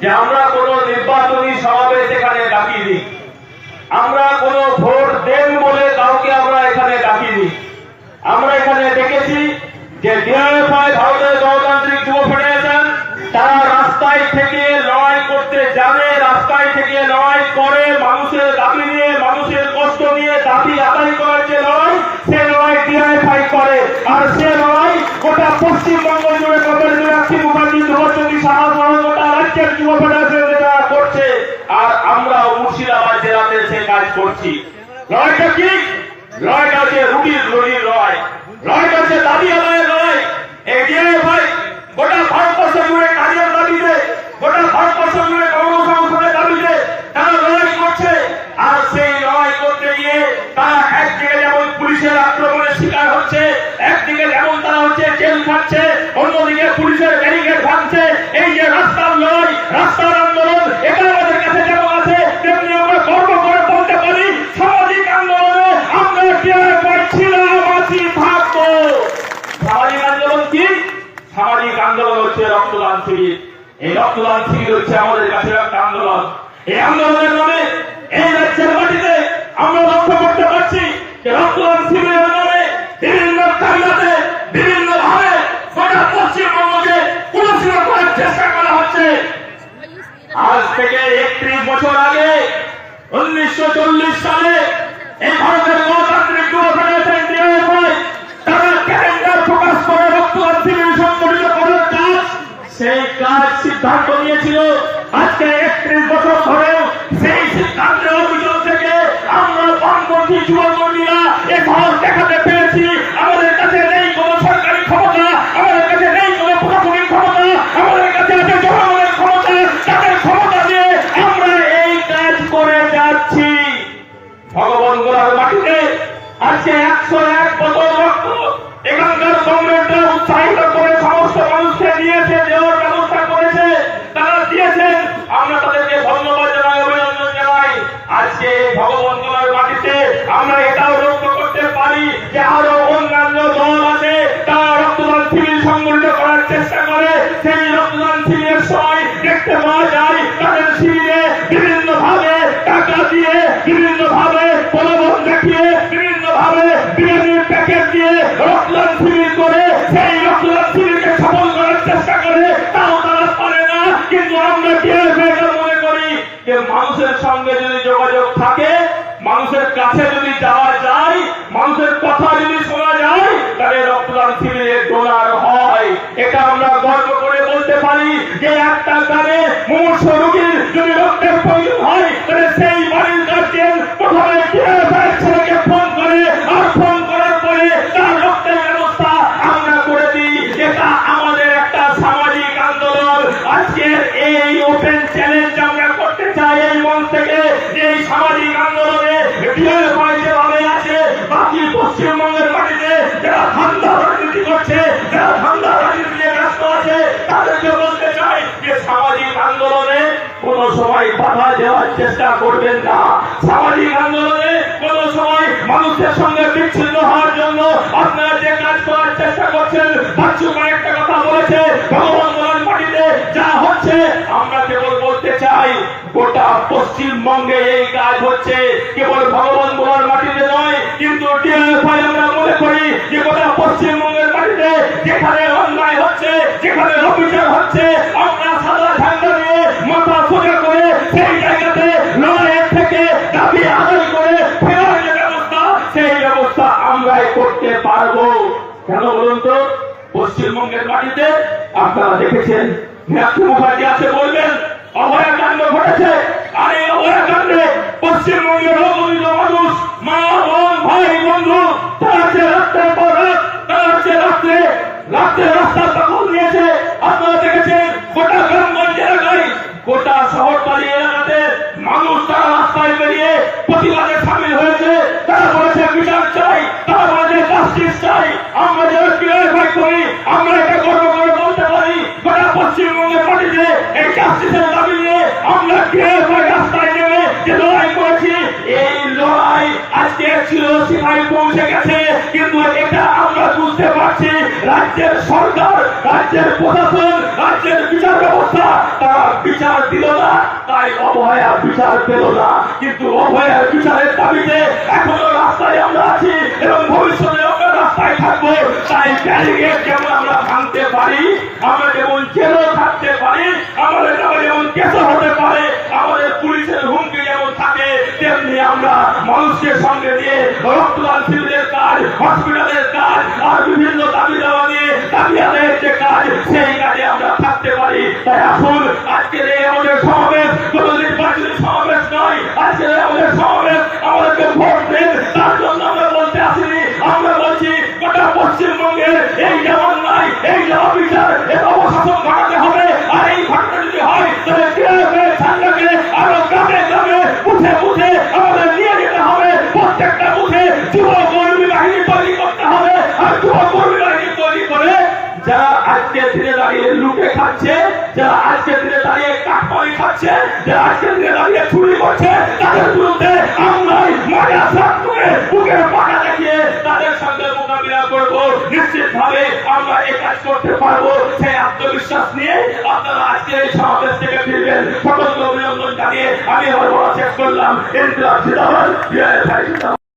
যে আমরা কোন নির্বাচনী সমাবেশ এখানে ডাকিনি আমরা কোন ভোট দেন বলে কাউকে আমরা এখানে ডাকিনি আমরা এখানে দেখেছি যে ডিআইএফআই ভারতের গণতান্ত্রিক যুব ফেডারেশন, তারা রাস্তায় থেকে লড়াই করতে যাবে রাস্তায় থেকে লড়াই করে, মানুষের দাবি নিয়ে, মানুষের কষ্ট নিয়ে দাবি আদায় করার যে লড়াই, সে লড়াই ডিআইএফআই করে। আর সে লড়াই গোটা পশ্চিমবঙ্গ জুড়ে কবে মীনাক্ষী করছে? আর আমরা মুর্শিদাবাদ জেলাতে সে কাজ করছি। লড়াইটা কি? লড়াইটা হচ্ছে রুটির লড়ির লড়াই। লড়াইটা হচ্ছে দাবি আদায়ের লড়াই। এই ডিআইএফআই গোটা ভারতবর্ষ জুড়ে কাজের দাবিতে গোটা ভারতবর্ষ জুড়ে কর্মসংস্থানের দাবিতে তারা লড়াই করছে আর সেই লড়াই করতে গিয়ে তারা একদিকে যেমন পুলিশের আক্রমণের শিকার হচ্ছে একদিকে যেমন তারা হচ্ছে জেল খাচ্ছে অন্যদিকে পুলিশের ব্যারিকেড ভাঙছে এই যে রাস্তার লড়াই রাস্তার আন্দোলন এটা আমাদের কাছে যেমন আছে তেমনি আমরা গর্ব করে বলতে পারি সামাজিক আন্দোলনে আমরা টের পাচ্ছিলাম আছি থাকব সামাজিক আন্দোলন কি সামাজিক আন্দোলন হচ্ছে রক্তদান শিবির। এই রক্তদান শিবির হচ্ছে আমাদের কাছে একটা আন্দোলন। এই আন্দোলনের নামে এই রাজ্যের মাটিতে আমরা লক্ষ্য করতে পারছি যে রক্তদান শিবিরের নামে বিভিন্ন কান্নাতে বিভিন্ন ভাবে গোটা পশ্চিমবঙ্গকে কুলসিত করার চেষ্টা করা হচ্ছে আজ থেকে একত্রিশ বছর আগে উনিশশো সালে এই ভারতের গণতান্ত্রিক যুব ফেডারেশন ডিআইএফআই তারা ক্যালেন্ডার প্রকাশ করে রক্তদান শিবির সংগঠিত করার কাজ সেই কাজ সিদ্ধান্ত নিয়েছিল। আজকে একত্রিশ বছর ধরে সেই সিদ্ধান্তের অভিযোগ থেকে আমরা বামপন্থী যুবকর্মীরা সংগঠিত করার চেষ্টা করে। সেই রক্তদান শিবিরের সময় দেখতে পাওয়া যায়, তাদের শিবিরে বিভিন্ন ভাবে টাকা দিয়ে বিভিন্ন ভাবে প্রলোভন দেখিয়ে বিভিন্ন ভাবে বিরিয়ানির প্যাকেট দিয়ে করে, সেই সফল করার চেষ্টা করে। তাও তারা পারে না, কিন্তু আমরা মনে করি? যে মানুষের সঙ্গে যদি যোগাযোগ থাকে, মানুষের কাছে যদি যাওয়া যায়, মানুষের কথা যদি যে একটা গ্রামে মুমূর্ষ রোগীর যদি রক্তের প্রয়োজন হয়, তাহলে সেই বাড়ির গার্জিয়ান প্রথমে ছেলেকে ফোন করে। আর ফোন করার পরে তার রক্তের ব্যবস্থা আমরা করে দিই। এটা আমাদের একটা সামাজিক আন্দোলন। আজকের এই ওপেন চ্যালেঞ্জ আমরা করতে চাই এই মঞ্চ থেকে। এই সামাজিক আন্দোলনে ডিএফআই যেভাবে আছে। বাকি পশ্চিমবঙ্গের মাটিতে যারা সময় বাধা দেওয়ার চেষ্টা করবেন না। সামাজিক আন্দোলনে কোন সময় মানুষের সঙ্গে বিচ্ছিন্ন হওয়ার জন্য আপনারা যে কাজ করার চেষ্টা করছেন বাচ্চু একটা কথা বলেছে। যা হচ্ছে, আমরা কেবল বলতে চাই, গোটা পশ্চিমবঙ্গে এই কাজ হচ্ছে। কেবল ভগবান মাটিতে নয়, কিন্তু আমরা মনে করি যে গোটা পশ্চিমবঙ্গের মাটিতে যেখানে অন্যায় হচ্ছে, যেখানে অবিচার হচ্ছে পশ্চিমবঙ্গের মাটিতে আপনারা দেখেছেন মুখার্জি আছে বলবেন, অভয়াকাণ্ড ঘটেছে। আর এই অভয়াকাণ্ডে পশ্চিমবঙ্গের মানুষ, মা, বোন, ভাই, বন্ধু গোটা মানুষ হয়েছে। চাই আমরা করি, আমরা এটা গর্ব করে বলতে পারি, গোটা পশ্চিমবঙ্গের মাটিতে এই দাবি নিয়ে আমরা রাস্তায় নেমে যে লড়াই করেছি, এই লড়াই আজকে ছিল, সিপাহী পৌঁছে গেছে, কিন্তু এটা আমরা বুঝতে পারছি, রাজ্যের সরকার, রাজ্যের প্রশাসন, রাজ্যের বিচার ব্যবস্থা, তারা বিচার দিল না, তাই অভয়া বিচার পেল না। কিন্তু অভয়ার বিচারের দাবিতে এখনও রাস্তায় আমরা আছি এবং ভবিষ্যতে থাকব, তাই ব্যারিকেড যেমন আমরা ভাঙতে পারি? আমরা যেমন জেলও থাকতে পারি, আমাদের যেমন কেসও হতে পারে, আমাদের পুলিশের হুমকি যেমন থাকে, তেমনি আমরা মানুষকে সঙ্গে নিয়ে রক্তদান শিবিরের কাজ হসপিটালের লুটে খাচ্ছে, যারা আজকে দিনে দাঁড়িয়ে কাঠপানি খাচ্ছে, যারা আজকে দিনে দাঁড়িয়ে চুরি করছে, তাদের বিরুদ্ধে আমরাই মাঠে আসার করে বুকের পাটা দেখিয়ে তাদের সঙ্গে মোকাবিলা করব। নিশ্চিত ভাবে আমরা এই কাজ করতে পারব। সেই আত্মবিশ্বাস নিয়ে আপনারা আজকে এই সমাবেশ থেকে ফিরবেন। সকলকে অভিনন্দন জানিয়ে আমি আমার বলা শেষ করলাম। বিআইএফআই জিন্দাবাদ।